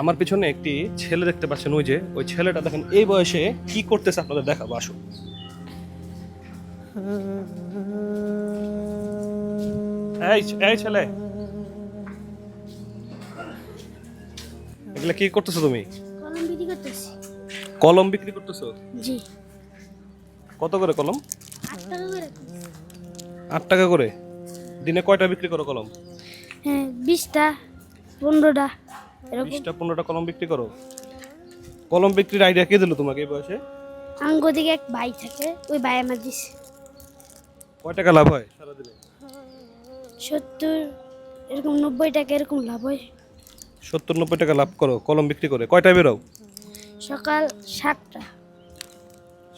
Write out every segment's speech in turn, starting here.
আমার পিছনে একটি ছেলে দেখতে পাচ্ছেন ওই যে ওই ছেলেটা দেখেন এই বয়সে কি করতেছে আপনাদের দেখাবো আসুন। এই এই ছেলে। এগুলা কি করতেছো তুমি? কলম বিক্রি করতেছি। কলম বিক্রি করতেছো? জি। কত করে কলম? আট টাকা করে। টাকা করে? দিনে কয়টা বিক্রি করো কলম? হ্যাঁ বিশটা পনেরোটা। এরকম বিশটা পনেরোটা কলম বিক্রি করো। কলম বিক্রির আইডিয়া কে দিল তোমাকে এই বয়সে? আঙ্গ দিকে এক ভাই থাকে ওই ভাই আমার দিছে। কয় টাকা লাভ হয় সারাদিনে? সত্তর এরকম নব্বই টাকা এরকম লাভ হয়। সত্তর নব্বই টাকা লাভ করো কলম বিক্রি করে। কয়টায় বেরো সকাল সাতটা।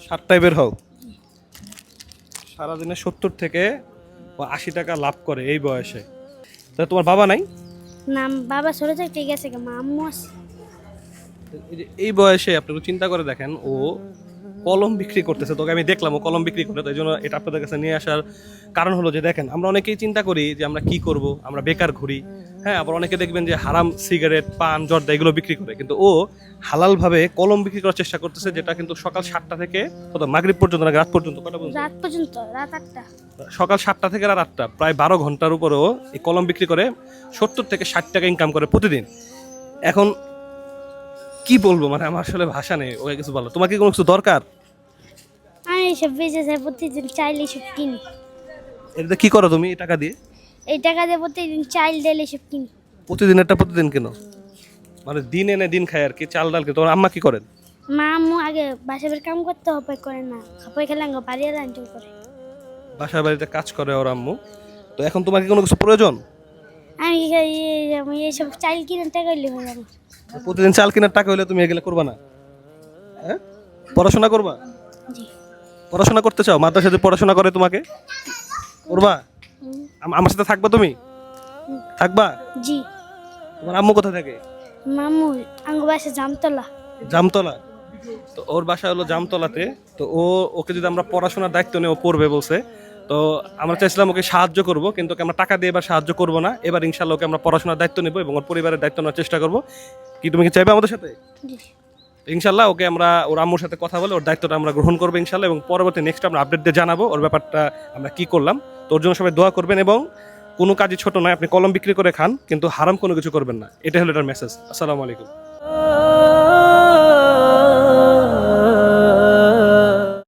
সাতটায় বের হও। সারাদিনে সত্তর থেকে আশি টাকা লাভ করে এই বয়সে। তা তোমার বাবা নাই? নাম বাবা সরে থাকতে গেছে আছে মা আম্মু আছে। এই এই বয়সে আপনি চিন্তা করে দেখেন ও কলম বিক্রি করতেছে তোকে আমি দেখলাম ও কলম বিক্রি করে তাই জন্য এটা আপনাদের কাছে নিয়ে আসার কারণ হলো যে দেখেন আমরা অনেকেই চিন্তা করি যে আমরা কি করব আমরা বেকার ঘুরি হ্যাঁ আবার অনেকে দেখবেন যে হারাম সিগারেট পান জর্দা এগুলো বিক্রি করে কিন্তু ও হালালভাবে কলম বিক্রি করার চেষ্টা করতেছে যেটা কিন্তু সকাল সাতটা থেকে কত মাগরিব পর্যন্ত না রাত পর্যন্ত কটা পর্যন্ত? রাত পর্যন্ত রাত আটটা। সকাল সাতটা থেকে রাত আটটা প্রায় বারো ঘণ্টার উপরেও এই কলম বিক্রি করে সত্তর থেকে ষাট টাকা ইনকাম করে প্রতিদিন। এখন কি বলব? মানে আমার আসলে ভাষা নেই ওকে কিছু বলো তোমার কি কোনো কিছু দরকার? আমি এইসব বেঁচে যাই প্রতিদিন চাইলে এসব কিনি। এটাতে কি করো তুমি এই টাকা দিয়ে? এই টাকা দিয়ে প্রতিদিন চাইল ডাল এসব কিনি। প্রতিদিন একটা প্রতিদিন কেন? মানে দিন এনে দিন খায় আর কি চাল ডাল কি তোমার আম্মা কি করেন? মা আম্মু আগে বাসাবের কাম করতে হবে করে না। খাপাই খেলাঙ্গ বাড়িয়ে রান্না করে। বাসা বাড়িতে কাজ করে ওর আম্মু। তো এখন তোমার কি কোনো কিছু প্রয়োজন? আমি এই- আমি এইসব চাইল কিনে টাকা হইলে আমার প্রতিদিন চাল কেনার টাকা হলে তুমি এগুলো করবা না? হ্যাঁ? পড়াশোনা করবা? পড়াশোনা করতে চাও? মাদ্রাসা যদি পড়াশোনা করে তোমাকে? করবা? আমার সাথে থাকবা তুমি? থাকবা? জি। তোমার আম্মু কোথায় থাকে? মামু আঙ্গ বাসা জামতলা। জামতলা। তো ওর বাসা হলো জামতলাতে। তো ও ওকে যদি আমরা পড়াশোনার দায়িত্ব নিয়ে ও পড়বে বলছে তো আমরা চাইছিলাম ওকে সাহায্য করব কিন্তু ওকে আমরা টাকা দিয়ে এবার সাহায্য করব না। এবার ইনশাল্লাহ ওকে আমরা পড়াশোনার দায়িত্ব নেব এবং ওর পরিবারের দায়িত্ব নেওয়ার চেষ্টা করব। কি তুমি কি চাইবে আমাদের সাথে? ইনশাল্লাহ ওকে আমরা ওর আম্মুর সাথে কথা বলে ওর দায়িত্বটা আমরা গ্রহণ করব ইনশাল্লাহ এবং পরবর্তী নেক্সট আমরা আপডেট দিয়ে জানাব ওর ব্যাপারটা আমরা কি করলাম। তো ওর জন্য সবাই দোয়া করবেন এবং কোনো কাজই ছোট নয় আপনি কলম বিক্রি করে খান কিন্তু হারাম কোনো কিছু করবেন না। এটা হলো এটার মেসেজ আসসালামু আলাইকুম।